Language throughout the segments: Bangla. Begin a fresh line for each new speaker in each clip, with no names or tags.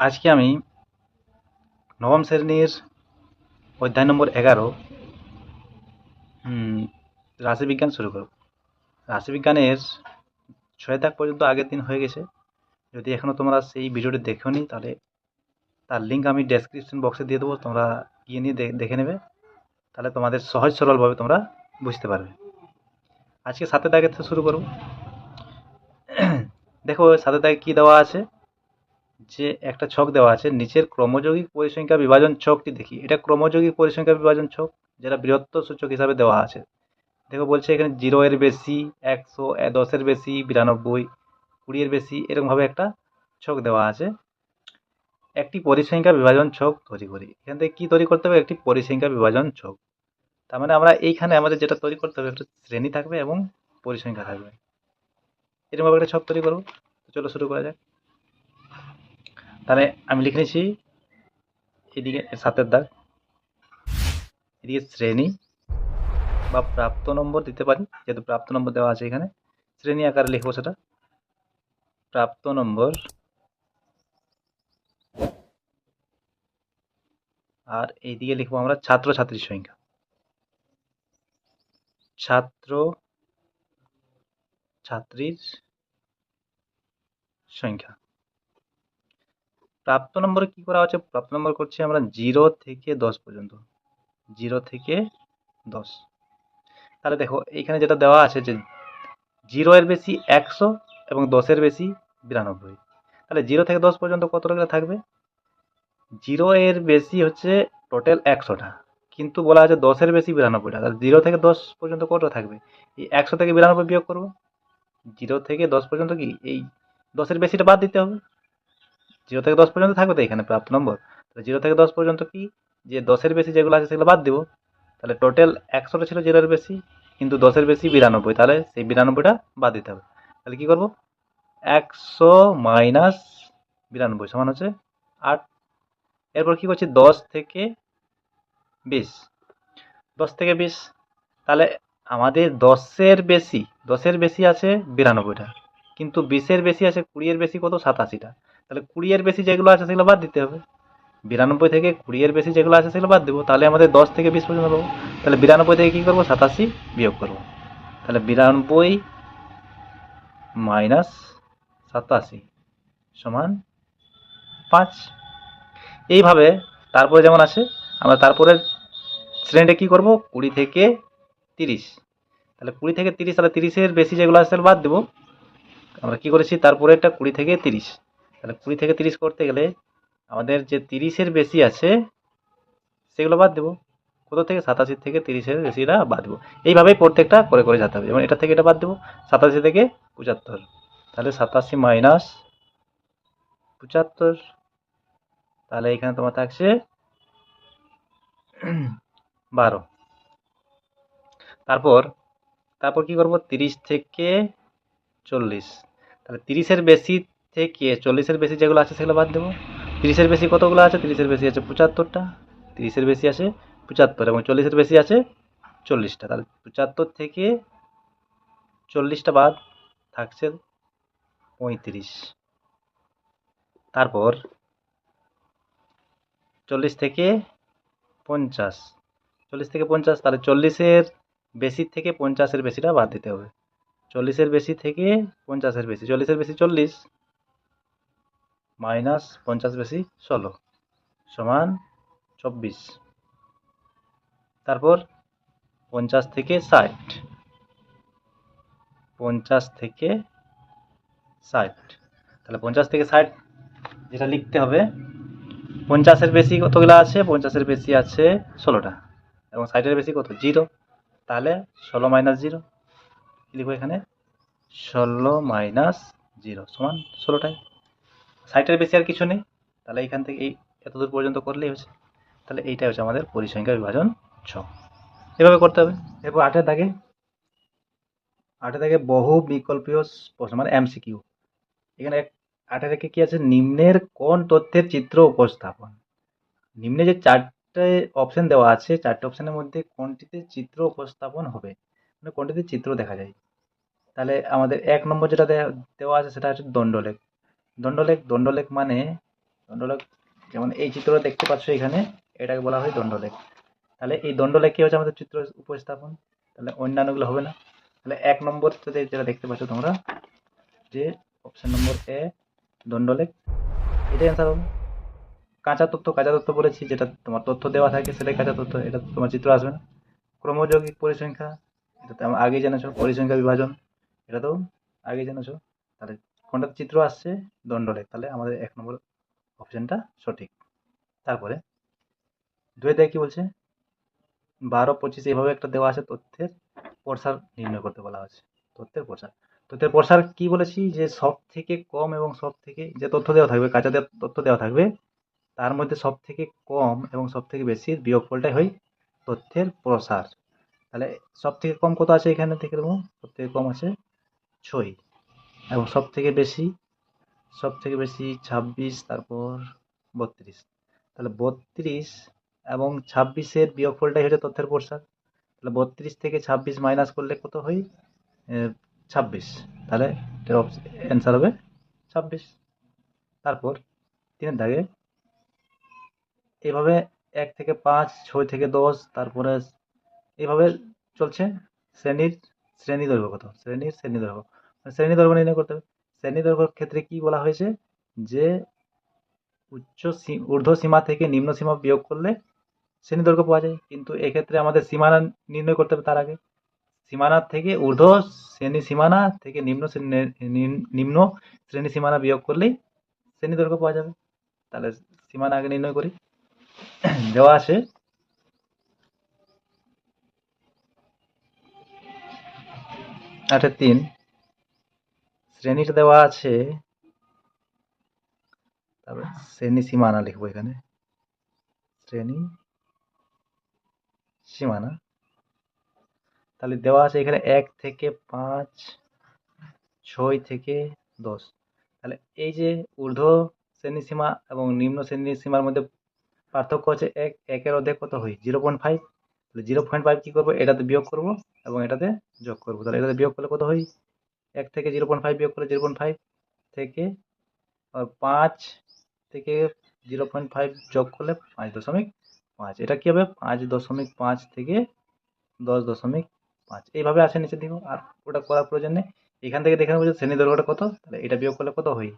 আজকে আমি নবম শ্রেণির অধ্যায় নম্বর এগারো রাশিবিজ্ঞান শুরু করব। রাশিবিজ্ঞানের ছয় দাগ পর্যন্ত আগের দিন হয়ে গেছে। যদি এখনও তোমরা সেই ভিডিওটি দেখো নি, তাহলে তার লিঙ্ক আমি ডেসক্রিপশন বক্সে দিয়ে দেবো। তোমরা গিয়ে নিয়ে দেখে নেবে। তাহলে তোমাদের সহজ সরলভাবে তোমরা বুঝতে পারবে। আজকে সাথে তাকে শুরু করব। দেখো সাথে তাকে কী দেওয়া আছে? যে একটা ছক দেওয়া আছে, নিচের ক্রমযৌগিক পরিসংখ্যা বিভাজন ছকটি দেখি। এটা ক্রমযৌগিক পরিসংখ্যা বিভাজন ছক যেটা বৃহত্তর সূচক হিসাবে দেওয়া আছে। দেখো বলছে এখানে জিরো এর বেশি, একশো দশের বেশি, বিরানব্বই, কুড়ি এর বেশি, এরকমভাবে একটা ছক দেওয়া আছে। একটি পরিসংখ্যা বিভাজন ছক তৈরি করি। এখান থেকে কী তৈরি করতে হবে? একটি পরিসংখ্যা বিভাজন ছক। তার মানে আমরা এইখানে আমাদের যেটা তৈরি করতে হবে, একটা শ্রেণি থাকবে এবং পরিসংখ্যা থাকবে। এরকমভাবে একটা ছক তৈরি করব। চলো শুরু করা যাক। তাহলে আমি লিখে নিচ্ছি, এদিকে সাতের দাগ, এদিকে শ্রেণি বা প্রাপ্ত নম্বর দিতে পারি, যেহেতু প্রাপ্ত নম্বর দেওয়া আছে এখানে, শ্রেণি আকারে লিখব সেটা। প্রাপ্ত নম্বর আর এইদিকে লিখব আমরা ছাত্র ছাত্রীর সংখ্যা। ছাত্র ছাত্রীর সংখ্যা। প্রাপ্ত নম্বরে কি করা হচ্ছে? প্রাপ্ত নম্বর করছি আমরা জিরো থেকে দশ পর্যন্ত। জিরো থেকে দশ। তাহলে দেখো, এইখানে যেটা দেওয়া আছে যে জিরো এর বেশি একশো এবং দশের বেশি বিরানব্বই। তাহলে জিরো থেকে দশ পর্যন্ত কত টাকা থাকবে? জিরো এর বেশি হচ্ছে টোটাল একশোটা। কিন্তু বলা আছে দশের বেশি বিরানব্বইটা। তাহলে জিরো থেকে দশ পর্যন্ত কতটা থাকবে? এই একশো থেকে বিরানব্বই বিয়োগ করব। জিরো থেকে দশ পর্যন্ত কি? এই দশের বেশিটা বাদ দিতে হবে। জিরো থেকে দশ পর্যন্ত থাকবে তো এখানে প্রাপ্ত নম্বর। তাহলে জিরো থেকে দশ পর্যন্ত কি? যে দশের বেশি যেগুলো আছে সেগুলো বাদ দিব। তাহলে টোটাল একশোটা ছিল জিরোর বেশি, কিন্তু দশের বেশি বিরানব্বই। তাহলে সেই বিরানব্বইটা বাদ দিতে হবে। তাহলে কী করব? একশো মাইনাস বিরানব্বই সমান হচ্ছে আট। এরপর কী করছি? দশ থেকে বিশ। দশ থেকে বিশ। তাহলে আমাদের দশের বেশি দশের বেশি আছে বিরানব্বইটা। কিন্তু বিশের বেশি আছে কুড়ির বেশি কত? সাতাশিটা। তাহলে কুড়িয়ের বেশি যেগুলো আছে সেগুলো বাদ দিতে হবে। বিরানব্বই থেকে কুড়িয়ের বেশি যেগুলো আছে সেগুলো বাদ দেবো। তাহলে আমাদের দশ থেকে বিশ পর্যন্ত পাবো। তাহলে বিরানব্বই থেকে কী করব? সাতাশি বিয়োগ করব। তাহলে বিরানব্বই মাইনাস সাতাশি সমান পাঁচ। এইভাবে তারপরে যেমন আসে, আমরা তারপরে শ্রেণীটা কী করব? কুড়ি থেকে তিরিশ। তাহলে কুড়ি থেকে তিরিশ, তাহলে তিরিশের বেশি যেগুলো আছে বাদ দেবো। আমরা কী করেছি? তারপরে একটা কুড়ি থেকে তিরিশ। তাহলে কুড়ি থেকে তিরিশ করতে গেলে আমাদের যে তিরিশের বেশি আছে, সেগুলো বাদ দেবো। কত থেকে? সাতাশি থেকে তিরিশের বেশিটা বাদ দেবো। এইভাবেই প্রত্যেকটা করে করে যেতে হবে। যেমন এটা থেকে এটা বাদ দেবো, সাতাশি থেকে পঁচাত্তর। তাহলে সাতাশি মাইনাস পঁচাত্তর, তাহলে এখানে তোমার থাকছে বারো। তারপর তারপর কি করব? তিরিশ থেকে চল্লিশ। তাহলে তিরিশের বেশি থেকে চল্লিশের বেশি যেগুলো আছে সেগুলো বাদ দেবো। তিরিশের বেশি কতগুলো আছে? তিরিশের বেশি আছে পঁচাত্তরটা। তিরিশের বেশি আছে পঁচাত্তর এবং চল্লিশের বেশি আছে চল্লিশটা। তাহলে পঁচাত্তর থেকে চল্লিশটা বাদ থাকছে পঁয়ত্রিশ। তারপর চল্লিশ থেকে পঞ্চাশ। চল্লিশ থেকে পঞ্চাশ, তাহলে চল্লিশের বেশি থেকে পঞ্চাশের বেশিটা বাদ দিতে হবে। চল্লিশের বেশি থেকে পঞ্চাশের বেশি। চল্লিশের বেশি চল্লিশ মাইনাস পঞ্চাশ বেশি ষোলো সমান চব্বিশ। তারপর পঞ্চাশ থেকে ষাট। পঞ্চাশ থেকে ষাট। তাহলে পঞ্চাশ থেকে ষাট যেটা লিখতে হবে, পঞ্চাশের বেশি কতগুলো আছে? পঞ্চাশের বেশি আছে ষোলোটা। এবং ষাটের বেশি কত? জিরো। তাহলে ষোলো মাইনাস জিরো। লিখব এখানে? ষোলো মাইনাস জিরো সমান ষোলোটাই। ষাটের বেশি আর কিছু নেই। তাহলে এইখান থেকে এই এতদূর পর্যন্ত করলেই হচ্ছে তাহলে এইটাই হচ্ছে আমাদের পরিসংখ্যা বিভাজন ছ। এভাবে করতে হবে। এরপর আটের দাগে আটের দাগে বহু বিকল্পীয় প্রশ্ন মানে এমসিকিউ। এখানে আটের দাগে কি আছে? নিম্নের কোন তথ্যের চিত্র উপস্থাপন? নিম্নে যে চারটে অপশন দেওয়া আছে, চারটে অপশনের মধ্যে কোনটিতে চিত্র উপস্থাপন হবে? মানে কোনটিতে চিত্র দেখা যায়? তাহলে আমাদের এক নম্বর যেটা দেওয়া আছে সেটা হচ্ছে দণ্ডলেখ। দণ্ডলেখ দণ্ডলেখ মানে দণ্ডলেখ যেমন এই চিত্রটা দেখতে পাচ্ছ এখানে, এটাকে বলা হয় দণ্ডলেখ তাহলে এই দণ্ডলেখ কি হচ্ছে আমাদের চিত্র উপস্থাপন? তাহলে অন্যান্যগুলো হবে না। তাহলে এক নম্বর যেটা দেখতে পাচ্ছ তোমরা, যে অপশন নম্বর এ দণ্ডলেখ এটাই অ্যান্সার হবে। কাঁচা তথ্য কাঁচা তথ্য বলেছি, যেটা তোমার তথ্য দেওয়া থাকে, সেটাই কাঁচা তথ্য, এটা তোমার চিত্র আসবে না। ক্রমযৌগিক পরিসংখ্যা এটা তো আগেই জেনেছো, পরিসংখ্যা বিভাজন এটা তো আগে জেনেছো। তাহলে কোনটা চিত্র আসছে দণ্ডলেখ তাহলে আমাদের এক নম্বর অপশনটা সঠিক। তারপরে দুয়ে দেয় কি বলছে? বারো, পঁচিশ, এইভাবে একটা দেওয়া আছে, তথ্যের প্রসার নির্ণয় করতে বলা আছে তথ্যের প্রসার। তথ্যের প্রসার কি বলেছি? যে সব থেকে কম এবং সব থেকে যে তথ্য দেওয়া থাকবে, কাঁচা তথ্য দেওয়া থাকবে, তার মধ্যে সব থেকে কম এবং সব থেকে বেশি বিয়োগফলটাই হয় তথ্যের প্রসার। তাহলে সব থেকে কম কত আছে এখানে থেকে দেবো সব থেকে কম আছে ছয়। এবং সব থেকে বেশি সব থেকে বেশি ছাব্বিশ, তারপর বত্রিশ। তাহলে বত্রিশ এবং ছাব্বিশের বিয়োগফলটাই হচ্ছে তথ্যের প্রসার। তাহলে বত্রিশ থেকে ছাব্বিশ মাইনাস করলে কত হয়? ছাব্বিশ। তাহলে এটার অ্যান্সার হবে ছাব্বিশ। তারপর তিনের দাগে এভাবে এক থেকে পাঁচ, ছয় থেকে দশ, তারপরে এভাবে চলছে। শ্রেণির, শ্রেণি দৈর্ঘ্য কত? শ্রেণির, শ্রেণি দৈর্ঘ্য। শ্রেণি দৈর্ঘ্য নির্ণয় করতে হবে। শ্রেণি দৈর্ঘ্যের ক্ষেত্রে কি বলা হয়েছে? যে উচ্চ ঊর্ধ্ব সীমা থেকে নিম্ন সীমা বিয়োগ করলে শ্রেণি দৈর্ঘ্য পাওয়া যায়। কিন্তু এক্ষেত্রে আমাদের সীমানা নির্ণয় করতে হবে তার আগে। সীমানা থেকে ঊর্ধ্ব শ্রেণি সীমানা থেকে নিম্ন নিম্ন শ্রেণি সীমানা বিয়োগ করলেই শ্রেণি দৈর্ঘ্য পাওয়া যাবে। তাহলে সীমানা আগে নির্ণয় করি। দেওয়া আছে আচ্ছা তিন। শ্রেণির দেওয়া আছে। তারপরে শ্রেণি সীমানা লিখব এখানে। শ্রেণি সীমানা। তাহলে দেওয়া আছে এখানে এক থেকে পাঁচ, ছয় থেকে দশ। তাহলে এই যে ঊর্ধ্ব শ্রেণি সীমা এবং নিম্ন শ্রেণি সীমার মধ্যে পার্থক্য হচ্ছে এক, একের অর্ধেক কত হয়? Zero point five. তাহলে জিরো পয়েন্ট ফাইভ কী করব? এটাতে বিয়োগ করব এবং এটাতে যোগ করব। তাহলে এটাতে বিয়োগ করলে কত হয়? এক থেকে জিরো পয়েন্ট ফাইভ বিয়োগ করলে জিরো পয়েন্ট ফাইভ থেকে পাঁচ থেকে জিরো পয়েন্ট ফাইভ যোগ করলে পাঁচ দশমিক পাঁচ। এটা কী হবে? পাঁচ দশমিক পাঁচ থেকে দশ দশমিক পাঁচ। এইভাবে আসে নিচের দিকেও আর ওটা করার প্রয়োজন নেই। এখান থেকে দেখে নেব যে শ্রেণি দৈর্ঘ্যটা কত, তাহলে এটা বিয়োগ করলে কত হয়?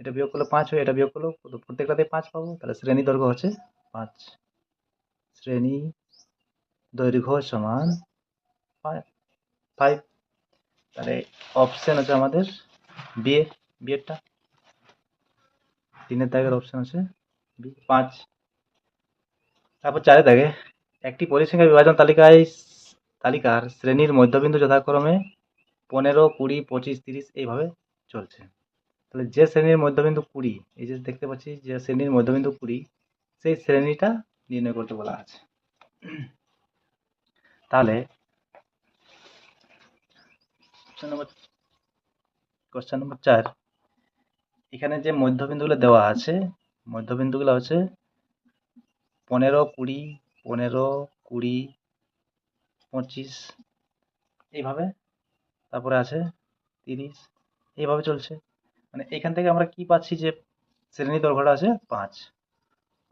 এটা বিয়োগ করলে পাঁচ হয়, এটা বিয়োগ করলেও কত? প্রত্যেকটাতে পাঁচ পাবো। তাহলে শ্রেণি দৈর্ঘ্য হচ্ছে পাঁচ। শ্রেণি দৈর্ঘ্য সমান ফাইভ তাহলে অপশন আছে আমাদের বিয়ে বিয়েরটা তিনের দাগের অপশন আছে পাঁচ। তারপর চারের দাগে, একটি পরিসংখ্যা বিভাজন তালিকায় তালিকার শ্রেণির মধ্যবিন্দু যথাক্রমে পনেরো, কুড়ি, পঁচিশ, তিরিশ এইভাবে চলছে। তাহলে যে শ্রেণির মধ্যবিন্দু কুড়ি, এই যে দেখতে পাচ্ছি যে শ্রেণির মধ্যবিন্দু কুড়ি, সেই শ্রেণীটা নির্ণয় করতে বলা আছে। তাহলে কোশ্চেন নম্বর কোশ্চেন নম্বর চার। এখানে যে মধ্যবিন্দুগুলো দেওয়া আছে, মধ্যবিন্দুগুলো হচ্ছে পনেরো কুড়ি পনেরো কুড়ি, পঁচিশ, এইভাবে। তারপরে আছে তিরিশ, এইভাবে চলছে। মানে এখান থেকে আমরা কি পাচ্ছি যে শ্রেণি দৈর্ঘ্যটা আছে পাঁচ।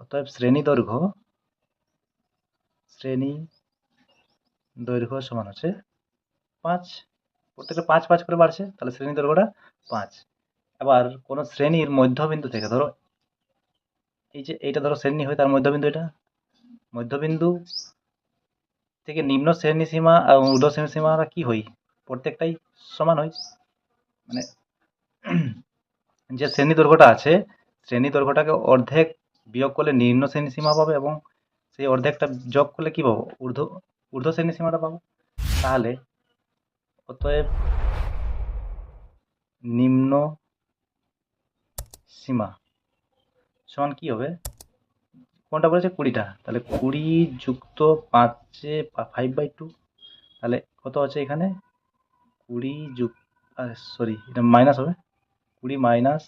অতএব শ্রেণি দৈর্ঘ্য শ্রেণি দৈর্ঘ্য সমান হচ্ছে পাঁচ। প্রত্যেকটা পাঁচ পাঁচ করে বাড়ছে, তাহলে শ্রেণি দৈর্ঘ্যটা পাঁচ। আবার কোনো শ্রেণির মধ্যবিন্দু থেকে ধরো, এই যে এইটা ধরো শ্রেণি হয়, তার মধ্যবিন্দু এটা। মধ্যবিন্দু থেকে নিম্ন শ্রেণি সীমা এবং ঊর্ধ্ব শ্রেণি সীমারা কি হয়? প্রত্যেকটাই সমান হয়। মানে যে শ্রেণি দৈর্ঘ্যটা আছে, শ্রেণি দৈর্ঘ্যটাকে অর্ধেক বিয়োগ করলে নিম্ন শ্রেণি সীমা পাবে এবং সেই অর্ধেকটা যোগ করলে কি পাবো? ঊর্ধ্ব ঊর্ধ্ব শ্রেণি সীমাটা পাবো। তাহলে অতএব নিম্ন সীমা। সমান কি হবে? কোনটা বলেছে? কুড়িটা। তাহলে কুড়ি যুক্ত পাঁচে ফাইভ বাই টু তাহলে কত আছে এখানে? কুড়ি যুক্ত সরি এটা মাইনাস হবে। কুড়ি মাইনাস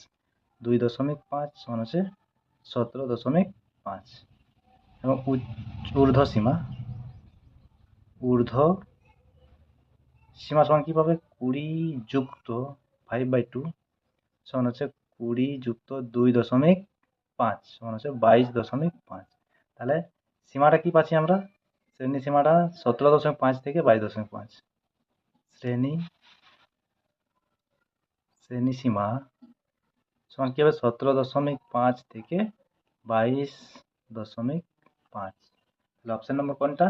দুই দশমিক পাঁচ সমান হচ্ছে সতেরো দশমিক পাঁচ। এবং ঊর্ধ্ব সীমা। ঊর্ধ্ব সীমা সমান কী পাবে কুড়ি যুক্ত ফাইভ বাই টু সমান হচ্ছে কুড়ি যুক্ত দুই দশমিক পাঁচ সমান হচ্ছে বাইশ দশমিক পাঁচ। তাহলে সীমাটা কি পাচ্ছি আমরা? শ্রেণি সীমাটা সতেরো দশমিক পাঁচ থেকে বাইশ দশমিক পাঁচ। শ্রেণি শ্রেণি সীমা সমান কি হবে? সতেরো দশমিক পাঁচ থেকে বাইশ দশমিক পাঁচ। তাহলে অপশান নম্বর কোনটা?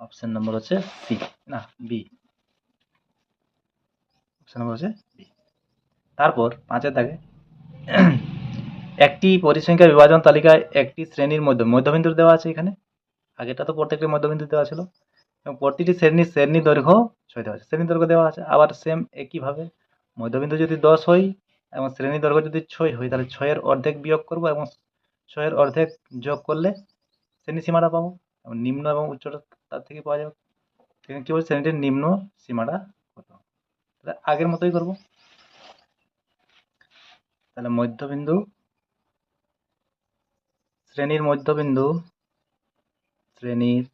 অপশান নম্বর হচ্ছে সি না বি তারপর পাঁচের দাগে, একটি পরিসংখ্যা বিভাজন তালিকায় একটি শ্রেণির মধ্যে মধ্যবিন্দু দেওয়া আছে এখানে। আগেটা তো প্রত্যেকটি মধ্যবিন্দু দেওয়া ছিল। এবং প্রতিটি শ্রেণির শ্রেণি দৈর্ঘ্য ছয় দেওয়া আছে। শ্রেণি দৈর্ঘ্য দেওয়া আছে, আবার সেম একইভাবে মধ্যবিন্দু যদি দশ হয় এবং শ্রেণি দৈর্ঘ্য যদি ছয় হয়, তাহলে ছয়ের অর্ধেক বিয়োগ করব এবং ছয়ের অর্ধেক যোগ করলে শ্রেণি সীমাটা পাবো। এবং নিম্ন এবং উচ্চটা তার থেকে পাওয়া যাবে। কী বলছে? শ্রেণীটির নিম্ন সীমাটা তাহলে আগের মতোই করব। তাহলে মধ্যবিন্দু, শ্রেণির মধ্যবিন্দু শ্রেণির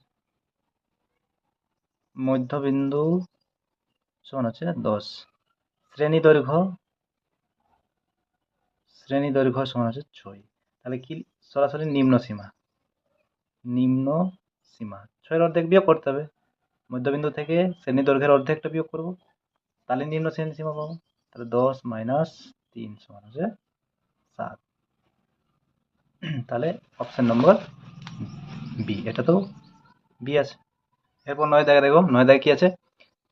মধ্যবিন্দু সমান হচ্ছে দশ। শ্রেণি দৈর্ঘ্য শ্রেণি দৈর্ঘ্য সমান হচ্ছে ছয়। তাহলে কি সরাসরি নিম্ন সীমা? নিম্ন সীমা। ছয়ের অর্ধেক বিয়োগ করতে হবে। মধ্যবিন্দু থেকে শ্রেণি দৈর্ঘ্যের অর্ধেকটা বিয়োগ করব। তাহলে নিম্ন শ্রেণি সীমা পাবো। তাহলে দশ মাইনাস তিন সমান হচ্ছে সাত। তাহলে অপশন নম্বর বি এটা তো বি আছে। এরপর নয় দাগে দেখো, নয় দাগে কি আছে?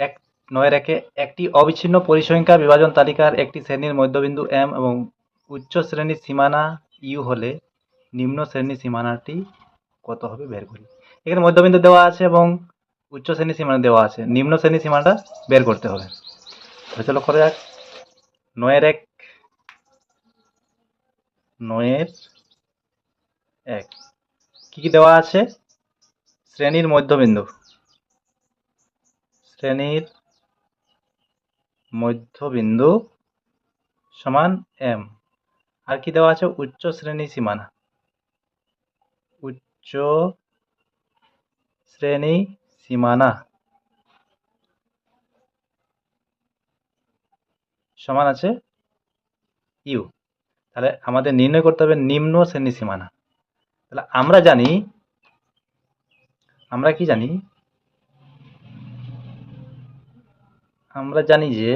এক নয় রেখে একটি অবিচ্ছিন্ন পরিসংখ্যা বিভাজন তালিকার একটি শ্রেণির মধ্যবিন্দু এম এবং উচ্চ শ্রেণির সীমানা ইউ হলে নিম্ন শ্রেণির সীমানাটি কত হবে? বের করি। এখানে মধ্যবিন্দু দেওয়া আছে এবং উচ্চ শ্রেণির সীমানা দেওয়া আছে। নিম্ন শ্রেণির সীমানাটা বের করতে হবে। চলো করা যাক। নয়ের এক নয়ের এক। কি কি দেওয়া আছে? শ্রেণির মধ্যবিন্দু। শ্রেণির মধ্যবিন্দু সমান এম। আর কি দেওয়া আছে? উচ্চ শ্রেণি সীমানা। উচ্চ শ্রেণি সীমানা। সমান আছে ইউ। তাহলে আমাদের নির্ণয় করতে হবে নিম্ন শ্রেণি সীমানা। তাহলে আমরা জানি, আমরা কি জানি? আমরা জানি যে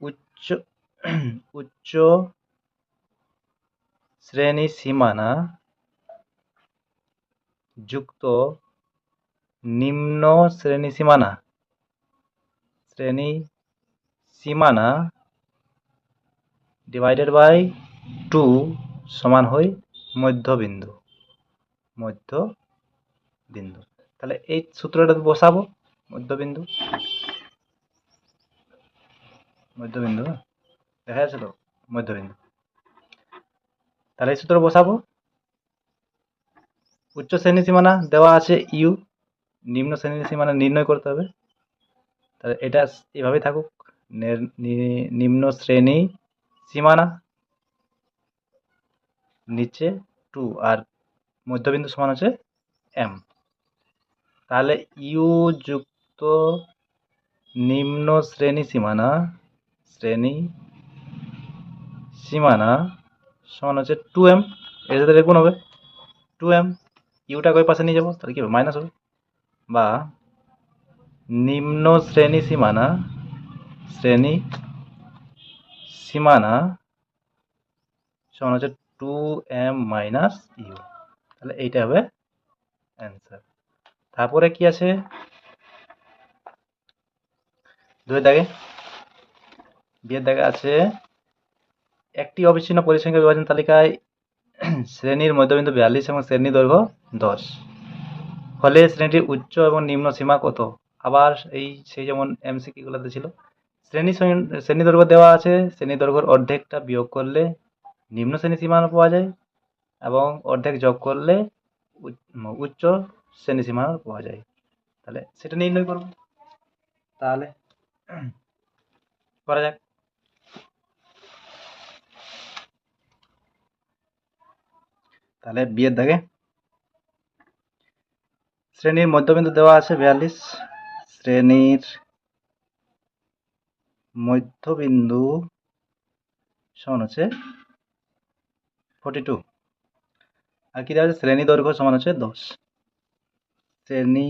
উচ্চ উচ্চ শ্রেণি সীমানা যুক্ত নিম্ন শ্রেণি সীমানা। শ্রেণি সীমানা ডিভাইডেড বাই টু সমান হয় মধ্যবিন্দু মধ্যবিন্দু। তাহলে এই সূত্রটা বসাবো, মধ্যবিন্দু মধ্যবিন্দু? দেখা যাচ্ছে তো, মধ্যবিন্দু। তাহলে এই সূত্র বসাবো। উচ্চ শ্রেণি সীমানা দেওয়া আছে ইউ নিম্ন শ্রেণির সীমানা নির্ণয় করতে হবে। তাহলে এটা এভাবেই থাকুক। নিম্ন শ্রেণি, সীমানা নিচে টু আর মধ্যবিন্দু সমান হচ্ছে এম তাহলে ইউ যুক্ত নিম্ন শ্রেণি সীমানা শ্রেণি সীমানা সমান হচ্ছে টু এম এর সাথে গুণ হবে। টু এম ইউটাকে ওই পাশে নিয়ে যাব, তাহলে কি হবে? মাইনাস হবে। বা নিম্ন শ্রেণি সীমানা শ্রেণি, সীমানা সমান হচ্ছে টু এম মাইনাস ইউ তাহলে এইটা হবে অ্যান্সার তারপরে কি আছে? দুই দাগে। বিয়ের দাগে আছে, একটি অবিচ্ছিন্ন পরিসংখ্যা বিভাজন তালিকায় শ্রেণির মধ্যবিন্দু বিয়াল্লিশ এবং শ্রেণি দৈর্ঘ্য দশ। ফলে শ্রেণীটির উচ্চ এবং নিম্ন সীমা কত? আবার এই, সেই যেমন এমসিকিগুলোতে ছিল। শ্রেণি শ্রেণি দৈর্ঘ্য দেওয়া আছে। শ্রেণি দৈর্ঘ্যর অর্ধেকটা বিয়োগ করলে নিম্ন শ্রেণি সীমানা পাওয়া যায় এবং অর্ধেক যোগ করলে উচ- উচ্চ শ্রেণি সীমানা পাওয়া যায়। তাহলে সেটা নির্ণয় করব। তাহলে করা যাক। তাহলে বিয়ের দাগে শ্রেণির মধ্যবিন্দু দেওয়া আছে বিয়াল্লিশ। শ্রেণির মধ্যবিন্দু সমান হচ্ছে ফোর্টি টু আর কি আছে? শ্রেণি দৈর্ঘ্য সমান হচ্ছে দশ। শ্রেণি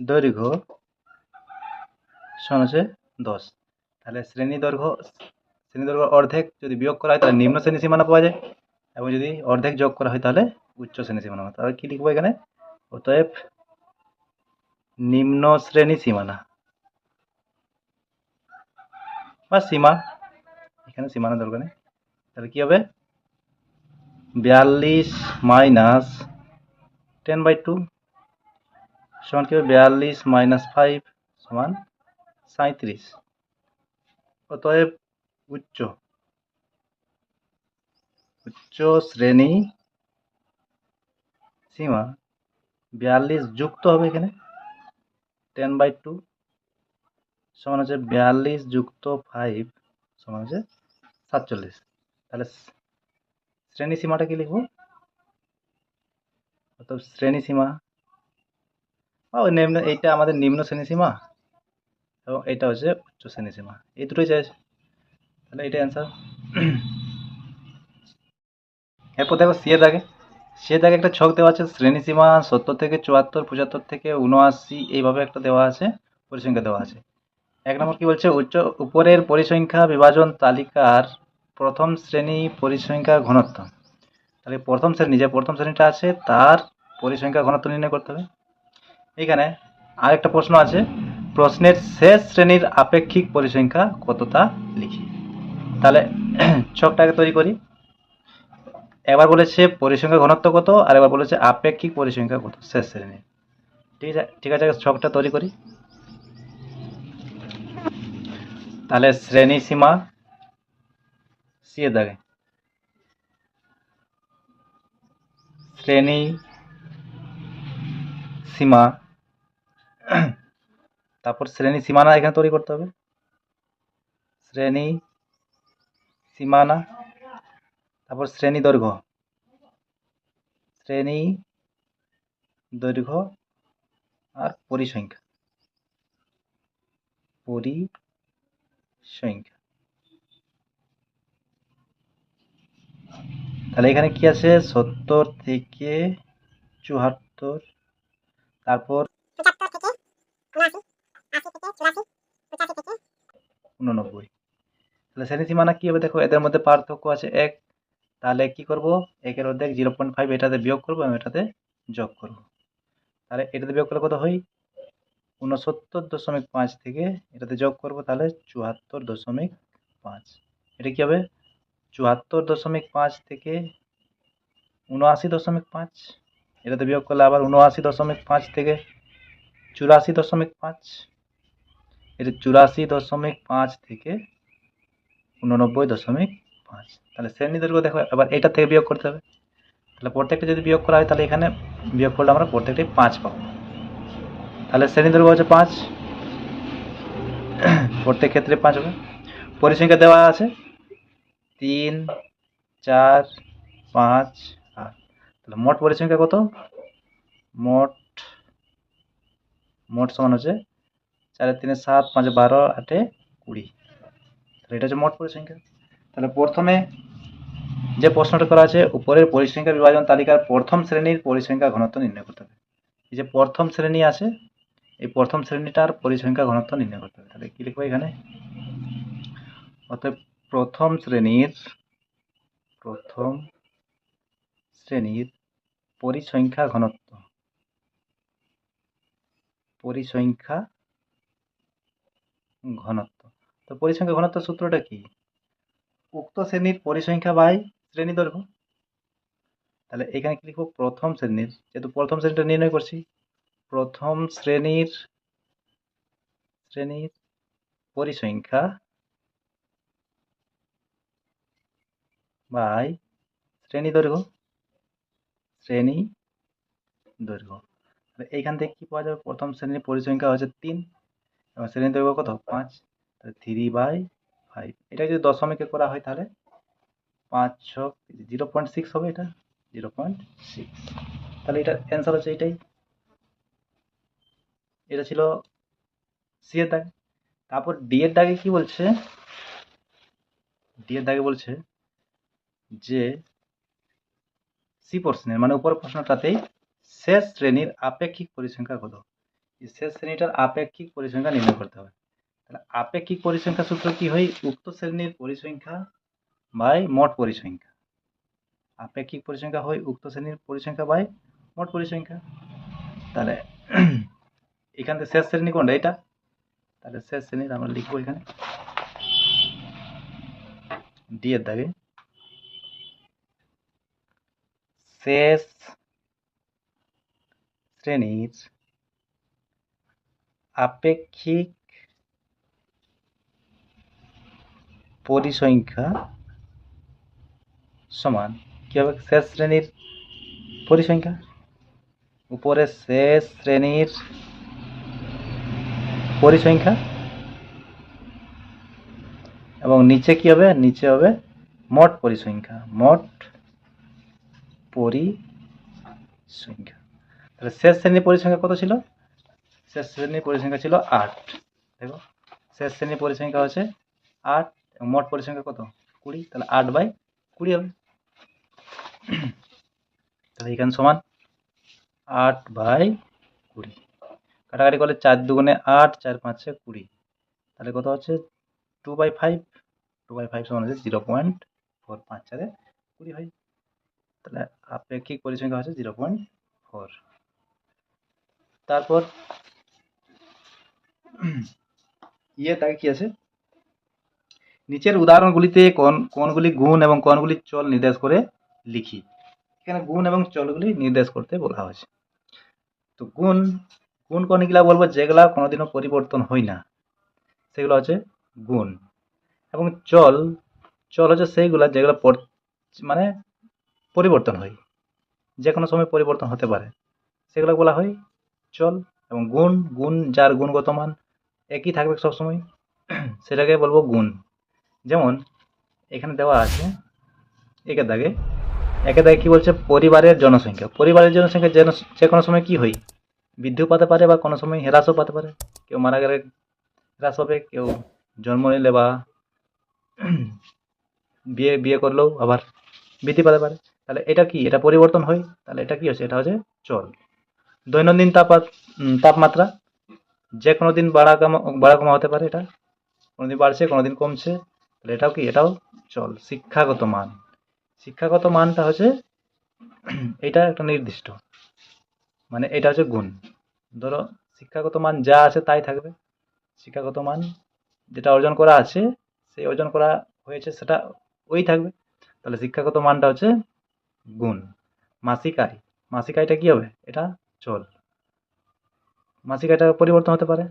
দৈর্ঘ্য সমান হচ্ছে দশ। তাহলে শ্রেণি দৈর্ঘ্য শ্রেণি দৈর্ঘ্য অর্ধেক যদি বিয়োগ করা হয়, তাহলে নিম্ন শ্রেণি সীমানা পাওয়া যায়। এবং যদি অর্ধেক যোগ করা হয়, তাহলে উচ্চ শ্রেণি সীমানা। তাহলে কি লিখব এখানে? অতএব নিম্ন শ্রেণি সীমানা। বা সীমা। এখানে সীমানা দরকার নেই। তাহলে কি হবে? বিয়াল্লিশ মাইনাস টেন বাই টু সমান কি হবে? বিয়াল্লিশ মাইনাস ফাইভ সমান সাঁত্রিশ অতএব উচ্চ উচ্চ শ্রেণি সীমা বিয়াল্লিশ যুক্ত হবে এখানে। টেন বাই টু সমান হচ্ছে বিয়াল্লিশ যুক্ত ফাইভ সমান হচ্ছে সাতচল্লিশ। তাহলে শ্রেণি সীমাটা কি লিখব? অর্থাৎ শ্রেণি সীমা। ও নিম্ন, এইটা আমাদের নিম্ন শ্রেণি সীমা এবং এটা হচ্ছে উচ্চ শ্রেণি সীমা। এই দুটোই চাইছে তাহলে এটাই অ্যান্সার এরপর দেখো সি এর দাগে। সি দাগে একটা ছক দেওয়া আছে, শ্রেণি সীমা সত্তর থেকে চুয়াত্তর, পঁচাত্তর থেকে উনআশি এইভাবে একটা দেওয়া আছে, পরিসংখ্যা দেওয়া আছে। এক নম্বর কি বলছে? উচ্চ, উপরের পরিসংখ্যা বিভাজন তালিকার প্রথম শ্রেণি পরিসংখ্যা ঘনত্ব। তাহলে প্রথম শ্রেণি, যে প্রথম শ্রেণীটা আছে, তার পরিসংখ্যা ঘনত্ব নির্ণয় করতে হবে। এখানে আরেকটা প্রশ্ন আছে। প্রশ্নের শেষ শ্রেণির আপেক্ষিক পরিসংখ্যা কতটা লিখি? তাহলে ছকটাকে তৈরি করি। এবার বলেছে পরিসংখ্যা ঘনত্ব কত, আর এবার বলেছে আপেক্ষিক পরিসংখ্যা কত, শেষ শ্রেণির। ঠিক আছে ঠিক আছে, ছকটা তৈরি করি। তাহলে শ্রেণি সীমা সি এর দাগে শ্রেণি সীমা, তারপর শ্রেণি সীমানা এখানে তৈরি করতে হবে। শ্রেণি সীমানা, তারপর শ্রেণি দৈর্ঘ্য। শ্রেণি দৈর্ঘ্য আর পরিসংখ্যা। পরিসংখ্যা তাহলে এখানে কি আছে? সত্তর থেকে চুয়াত্তর, তারপর উননব্বই। তাহলে শ্রেণি সীমানা কি হবে? দেখো, এদের মধ্যে পার্থক্য আছে এক। তাহলে কি করব? একের অর্ধেক জিরো পয়েন্ট ফাইভ এটাতে বিয়োগ করব এবং এটাতে যোগ করব। তাহলে এটাতে বিয়োগ করলে কত হয়? উনসত্তর দশমিক পাঁচ থেকে এটাতে যোগ করব তাহলে চুয়াত্তর দশমিক পাঁচ। এটা কি হবে? চুয়াত্তর দশমিক পাঁচ থেকে উনআশি দশমিক পাঁচ। এটাতে বিয়োগ করলে আবার উনআশি দশমিক পাঁচ থেকে চুরাশি দশমিক পাঁচ। এটা চুরাশি দশমিক পাঁচ থেকে উননব্বই দশমিক পাঁচ। তাহলে শ্রেণি দৈর্ঘ্য দেখো, এবার এটা থেকে বিয়োগ করতে হবে। তাহলে প্রত্যেকটা যদি বিয়োগ করা হয়, তাহলে এখানে বিয়োগ করলে আমরা প্রত্যেকটাই পাঁচ পাবো। তাহলে শ্রেণি দৈর্ঘ্য হচ্ছে পাঁচ। প্রত্যেক ক্ষেত্রে পাঁচ হবে। পরিসংখ্যা দেওয়া আছে। তিন, চার, পাঁচ, আট। তাহলে মোট পরিসংখ্যা কত? মোট মোট সমান হচ্ছে চারে তিনে সাত, পাঁচে বারো, আটে কুড়ি। তাহলে এটা হচ্ছে মোট পরিসংখ্যা। তাহলে প্রথমে যে প্রশ্নটা করা আছে, উপরের পরিসংখ্যা বিভাজন তালিকার প্রথম শ্রেণির পরিসংখ্যা ঘনত্ব নির্ণয় করতে হবে। এই যে প্রথম শ্রেণি আছে এই প্রথম শ্রেণীটার পরিসংখ্যা ঘনত্ব নির্ণয় করতে হবে। তাহলে কি লিখব এখানে? অতএব প্রথম শ্রেণির প্রথম শ্রেণির পরিসংখ্যা ঘনত্ব। পরিসংখ্যা ঘনত্ব। তো পরিসংখ্যা ঘনত্ব সূত্রটা কি? উক্ত শ্রেণির পরিসংখ্যা বাই শ্রেণি দৈর্ঘ্য। তাহলে এখানে কি লিখব? প্রথম শ্রেণির। যেহেতু প্রথম শ্রেণীটা নির্ণয় করছি প্রথম শ্রেণির শ্রেণির পরিসংখ্যা বাই শ্রেণি দৈর্ঘ্য শ্রেণি দৈর্ঘ্য। তাহলে এইখান থেকে কি পাওয়া যাবে? প্রথম শ্রেণির পরিসংখ্যা হচ্ছে তিন, এবং শ্রেণি দৈর্ঘ্য কত? পাঁচ। থ্রি বাই ফাইভ এটা যদি দশমিকে করা হয় তাহলে পাঁচ ছ জিরো পয়েন্ট সিক্স হবে এটা? জিরো পয়েন্ট সিক্স তাহলে এটার অ্যান্সার হচ্ছে এটাই। এটা ছিল সি এর দাগে। তারপর ডি এর দাগে কি বলছে? ডি এর দাগে বলছে যে সি প্রশ্নের মানে উপর প্রশ্নটাতেই শেষ শ্রেণির আপেক্ষিক পরিসংখ্যা কত? শেষ শ্রেণীটার আপেক্ষিক পরিসংখ্যা নির্ণয় করতে হবে। তাহলে আপেক্ষিক পরিসংখ্যা সূত্র কি হয়? উক্ত শ্রেণির পরিসংখ্যা বাই মোট পরিসংখ্যা। আপেক্ষিক পরিসংখ্যা হয় উক্ত শ্রেণির পরিসংখ্যা বাই মোট পরিসংখ্যা। তাহলে এখান থেকে শেষ শ্রেণি কোনটা এটা? তাহলে শেষ শ্রেণির আমরা লিখব এখানে। ডি এর দাগে। শেষ শ্রেণির আপেক্ষিক পরিসংখ্যা সমান কি হবে? শেষ শ্রেণির পরিসংখ্যা। উপরে শেষ শ্রেণির পরিসংখ্যা। এবং নিচে কি হবে? নিচে হবে মোট পরিসংখ্যা। মোট পরিসংখ্যা। তাহলে শেষ শ্রেণির পরিসংখ্যা কত ছিল? শেষ শ্রেণির পরিসংখ্যা ছিল আট। দেখো, শেষ শ্রেণির পরিসংখ্যা হচ্ছে আট, এবং মোট পরিসংখ্যা কত? কুড়ি। তাহলে আট বাই কুড়ি হবে। তাহলে এখানে সমান আট বাই কুড়ি। কাটাকাটি করলে চার দুগুণে আট, চার পাঁচে কুড়ি। তাহলে কত হচ্ছে? Two by five two by five সমান হচ্ছে জিরো পয়েন্ট ফোর পাঁচ চারে কুড়ি হয় তাহলে আপেক্ষিক পরিসংখ্যা হচ্ছে জিরো পয়েন্ট ফোর তারপর ইয়ে তাকে কি আছে? নিচের উদাহরণগুলিতে কোন, কোনগুলি গুণ এবং কোনগুলি চল নির্দেশ করে লিখি। এখানে গুণ এবং চলগুলি নির্দেশ করতে বলা হয়েছে। তো গুণ গুণ কোনগুলা বলব যেগুলা কোনোদিনও পরিবর্তন হয় না? সেগুলো হচ্ছে গুণ। এবং চল চল হচ্ছে সেইগুলা যেগুলো মানে পরিবর্তন হয়। যে কোনো সময় পরিবর্তন হতে পারে। সেগুলো বলা হয় চল এবং গুণ। গুণ যার গুণগত মান একই থাকবে সবসময়, সেটাকে বলব গুণ। যেমন এখানে দেওয়া আছে একের দাগে। একের দাগে কি বলছে? পরিবারের জনসংখ্যা। পরিবারের জনসংখ্যা যে কোনো সময় কি হয়? বৃদ্ধিও পাতে পারে বা কোনো সময় হ্রাসও পাতে পারে। কেউ মারা গেলে হ্রাস হবে, কেউ জন্ম নিলে বা বিয়ে বিয়ে করলেও আবার বৃদ্ধি পাতে পারে। তাহলে এটা কি? এটা পরিবর্তন হয়? তাহলে এটা কি হচ্ছে? এটা হচ্ছে চল। দৈনন্দিন তাপ তাপমাত্রা যে কোনো দিন বাড়া কমা বাড়া কমা হতে পারে এটা। কোনোদিন বাড়ছে কোনোদিন কমছে। তাহলে এটাও কি? এটাও চল। শিক্ষাগত মান। শিক্ষাগত মানটা হচ্ছে এটা একটা নির্দিষ্ট। মানে এটা হচ্ছে গুণ। ধরো, শিক্ষাগত মান যা আছে তাই থাকবে। শিক্ষাগত মান যেটা অর্জন করা আছে, সেই অর্জন করা হয়েছে, সেটা ওই থাকবে। তাহলে শিক্ষাগত মানটা হচ্ছে গুণ। মাসিক আয়। মাসিক আয়টা কী হবে? এটা চল। মাসিক আয়টা পরিবর্তন হতে পারে,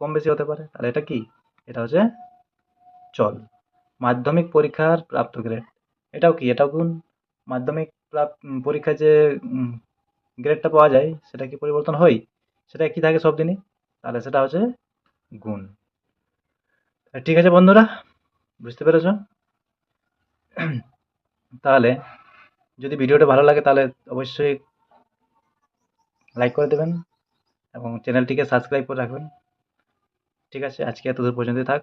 কম বেশি হতে পারে। তাহলে এটা কি? এটা হচ্ছে চল। মাধ্যমিক পরীক্ষার প্রাপ্ত গ্রেড এটাও কি? এটাও গুণ। মাধ্যমিক পরীক্ষায় যে গ্রেডটা পাওয়া যায়, সেটা কি পরিবর্তন হয়? সেটা কি থাকে সব দিনই? তাহলে সেটা হচ্ছে গুণ। ঠিক আছে বন্ধুরা, বুঝতে পেরেছ? তাহলে যদি ভিডিওটা ভালো লাগে তাহলে অবশ্যই লাইক করে দেবেন এবং চ্যানেলটিকে সাবস্ক্রাইব করে রাখবেন। ঠিক আছে, আজকে এত দূর পর্যন্ত থাক।